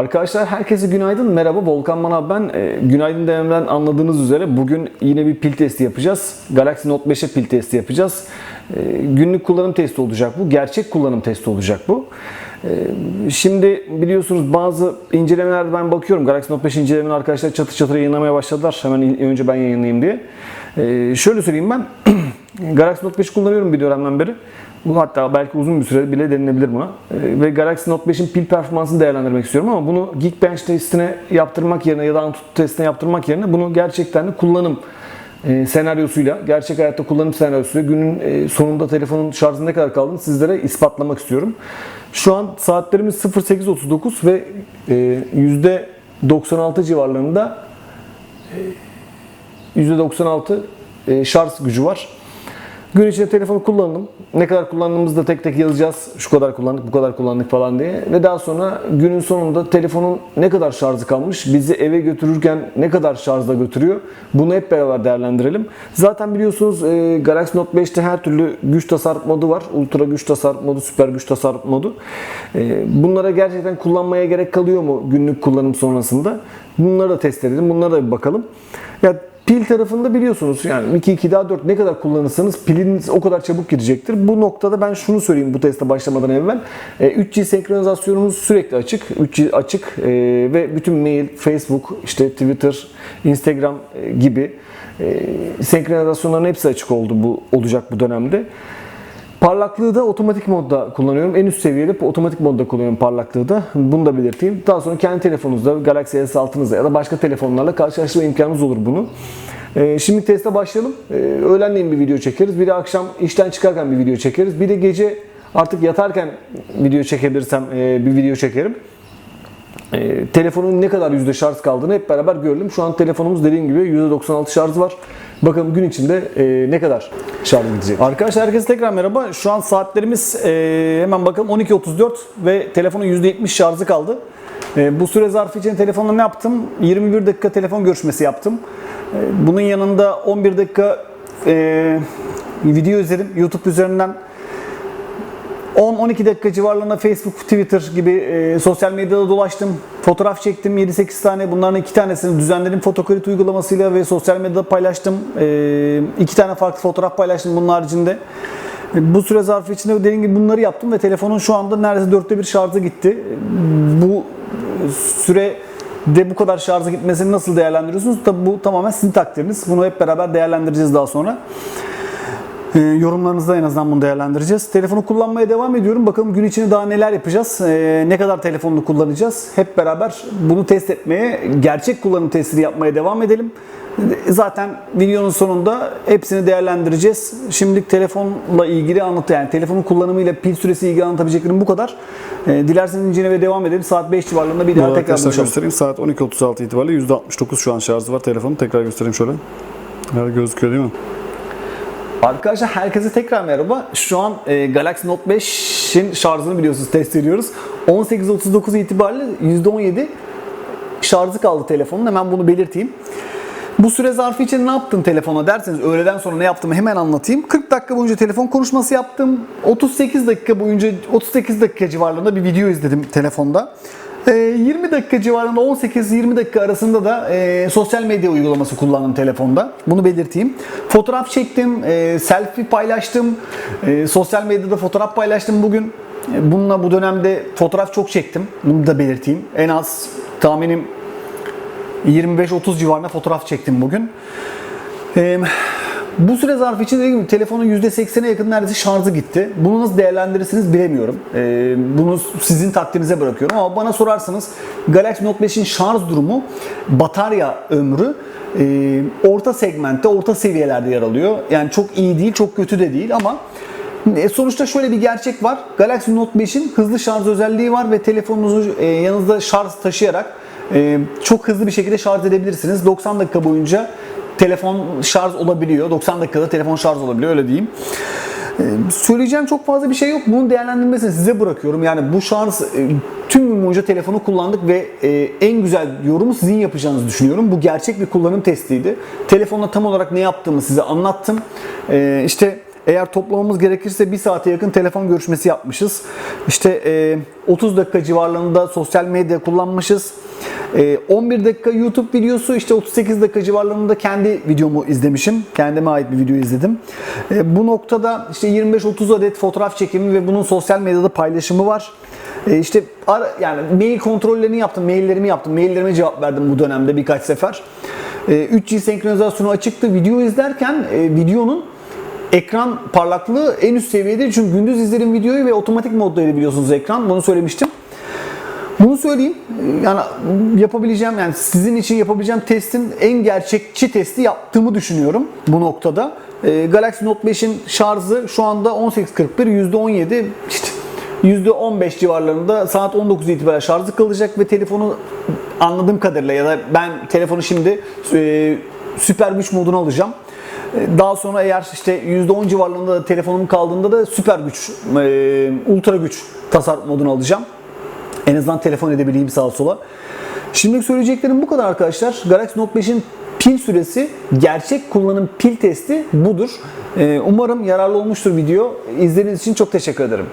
Arkadaşlar herkese günaydın. Merhaba Volkan Manav ben. Ee, günaydın dememden anladığınız üzere bugün yine bir pil testi yapacağız. Galaxy Note 5'e pil testi yapacağız. Ee, günlük kullanım testi olacak bu. Gerçek kullanım testi olacak bu. Ee, şimdi biliyorsunuz bazı incelemelerde ben bakıyorum. Galaxy Note 5 incelemeleri arkadaşlar çatı çatır yayınlamaya başladılar. Hemen önce ben yayınlayayım diye. Ee, şöyle söyleyeyim ben. Galaxy Note 5 kullanıyorum bir dönemden beri. Bu hatta belki uzun bir süre bile denilebilir buna. Ee, Ve Galaxy Note 5'in pil performansını değerlendirmek istiyorum ama bunu Geekbench testine yaptırmak yerine ya da Antutu testine yaptırmak yerine bunu gerçekten de kullanım e, senaryosuyla, gerçek hayatta kullanım senaryosuyla günün e, sonunda telefonun şarjı ne kadar kaldığını sizlere ispatlamak istiyorum. Şu an saatlerimiz 08.39 ve e, %96 civarlarında %96 e, şarj gücü var. Gün içinde telefonu kullandım. Ne kadar kullandığımızı da tek tek yazacağız. Şu kadar kullandık, bu kadar kullandık falan diye. Ve daha sonra günün sonunda telefonun ne kadar şarjı kalmış, bizi eve götürürken ne kadar şarjla götürüyor. Bunu hep beraber değerlendirelim. Zaten biliyorsunuz e, Galaxy Note 5'te her türlü güç tasarruf modu var. Ultra güç tasarruf modu, süper güç tasarruf modu. E, bunlara gerçekten kullanmaya gerek kalıyor mu günlük kullanım sonrasında? Bunları da test edelim. Bunlara da bir bakalım. Ya Pil tarafında biliyorsunuz yani 2 2 daha 4 ne kadar kullanırsanız piliniz o kadar çabuk gidecektir. Bu noktada ben şunu söyleyeyim bu teste başlamadan evvel. E, 3G senkronizasyonumuz sürekli açık. 3G açık e, ve bütün mail, Facebook, işte Twitter, Instagram e, gibi e, senkronizasyonların hepsi açık oldu bu olacak bu dönemde. Parlaklığı da otomatik modda kullanıyorum. En üst seviyede otomatik modda kullanıyorum parlaklığı da. Bunu da belirteyim. Daha sonra kendi telefonunuzda, Galaxy S6'nızda ya da başka telefonlarla karşılaştırma imkanınız olur bunu. Ee, şimdi teste başlayalım. Ee, öğlenleyin bir video çekeriz. Bir de akşam işten çıkarken bir video çekeriz. Bir de gece artık yatarken video çekebilirsem e, bir video çekerim. E, telefonun ne kadar yüzde şarj kaldığını hep beraber görelim. Şu an telefonumuz dediğim gibi %96 şarjı var. Bakalım gün içinde e, ne kadar şarj gidecek. Arkadaşlar herkese tekrar merhaba. Şu an saatlerimiz e, hemen bakalım 12.34 ve telefonun %70 şarjı kaldı. E, bu süre zarfı için telefonla ne yaptım? 21 dakika telefon görüşmesi yaptım. E, bunun yanında 11 dakika e, video izledim. YouTube üzerinden 10-12 dakika civarlarında Facebook, Twitter gibi e, sosyal medyada dolaştım. Fotoğraf çektim 7-8 tane. Bunların 2 tanesini düzenledim fotokolit uygulamasıyla ve sosyal medyada paylaştım. 2 tane farklı fotoğraf paylaştım bunun haricinde. Bu süre zarfı içinde dediğim gibi bunları yaptım ve telefonun şu anda neredeyse dörtte bir şarjı gitti. Bu süre de bu kadar şarjı gitmesini nasıl değerlendiriyorsunuz? Tabi bu tamamen sizin takdiriniz. Bunu hep beraber değerlendireceğiz daha sonra. E, yorumlarınızda en azından bunu değerlendireceğiz. Telefonu kullanmaya devam ediyorum. Bakalım gün içinde daha neler yapacağız. E, ne kadar telefonunu kullanacağız. Hep beraber bunu test etmeye, gerçek kullanım testini yapmaya devam edelim. Zaten videonun sonunda hepsini değerlendireceğiz. Şimdilik telefonla ilgili anlatı yani telefonun kullanımıyla pil süresi ilgili anlatabileceklerim bu kadar. E, dilerseniz incelemeye devam edelim. Saat 5 civarlarında bir daha tekrar buluşalım. göstereyim. Saat 12.36 itibariyle %69 şu an şarjı var telefonun. Tekrar göstereyim şöyle. Nerede gözüküyor değil mi? Arkadaşlar herkese tekrar merhaba. Şu an e, Galaxy Note 5'in şarjını biliyorsunuz test ediyoruz. 18.39 itibariyle %17 şarjı kaldı telefonun. Hemen bunu belirteyim. Bu süre zarfı için ne yaptın telefona derseniz öğleden sonra ne yaptığımı hemen anlatayım. 40 dakika boyunca telefon konuşması yaptım. 38 dakika boyunca 38 dakika civarlarında bir video izledim telefonda. Ee, 20 dakika civarında 18-20 dakika arasında da e, sosyal medya uygulaması kullandım telefonda. Bunu belirteyim. Fotoğraf çektim, e, selfie paylaştım. E, sosyal medyada fotoğraf paylaştım bugün. E, Bununla bu dönemde fotoğraf çok çektim. Bunu da belirteyim. En az tahminim 25-30 civarında fotoğraf çektim bugün. Ee, bu süre zarfı için dediğim gibi telefonun %80'e yakın neredeyse şarjı gitti. Bunu nasıl değerlendirirsiniz bilemiyorum. Ee, bunu sizin takdirinize bırakıyorum ama bana sorarsanız Galaxy Note 5'in şarj durumu, batarya ömrü e, orta segmentte, orta seviyelerde yer alıyor. Yani çok iyi değil, çok kötü de değil ama e, sonuçta şöyle bir gerçek var. Galaxy Note 5'in hızlı şarj özelliği var ve telefonunuzu e, yanınızda şarj taşıyarak e, çok hızlı bir şekilde şarj edebilirsiniz. 90 dakika boyunca telefon şarj olabiliyor. 90 dakikada telefon şarj olabiliyor öyle diyeyim. E, Söyleyeceğim çok fazla bir şey yok. Bunun değerlendirmesini size bırakıyorum. Yani bu şarj e, tüm gün boyunca telefonu kullandık ve e, en güzel yorumu sizin yapacağınızı düşünüyorum. Bu gerçek bir kullanım testiydi. Telefonla tam olarak ne yaptığımı size anlattım. E, İşte Eğer toplamamız gerekirse 1 saate yakın telefon görüşmesi yapmışız. İşte e, 30 dakika civarlarında sosyal medya kullanmışız. E, 11 dakika YouTube videosu, işte 38 dakika civarlarında kendi videomu izlemişim. Kendime ait bir video izledim. E, bu noktada işte 25-30 adet fotoğraf çekimi ve bunun sosyal medyada paylaşımı var. E, işte ara, yani mail kontrollerini yaptım, maillerimi yaptım, maillerime cevap verdim bu dönemde birkaç sefer. E, 3G senkronizasyonu açıktı. Video izlerken e, videonun ekran parlaklığı en üst seviyede çünkü gündüz izlerim videoyu ve otomatik moddaydı biliyorsunuz ekran. Bunu söylemiştim. Bunu söyleyeyim. Yani yapabileceğim yani sizin için yapabileceğim testin en gerçekçi testi yaptığımı düşünüyorum bu noktada. Ee, Galaxy Note 5'in şarjı şu anda 18.41 %17 işte %15 civarlarında saat 19 itibariyle şarjı kalacak ve telefonu anladığım kadarıyla ya da ben telefonu şimdi e, süper güç moduna alacağım. Daha sonra eğer işte %10 civarlarında da telefonum kaldığında da süper güç, e, ultra güç tasarruf modunu alacağım. En azından telefon edebileyim sağa sola. Şimdilik söyleyeceklerim bu kadar arkadaşlar. Galaxy Note 5'in pil süresi, gerçek kullanım pil testi budur. E, Umarım yararlı olmuştur video. İzlediğiniz için çok teşekkür ederim.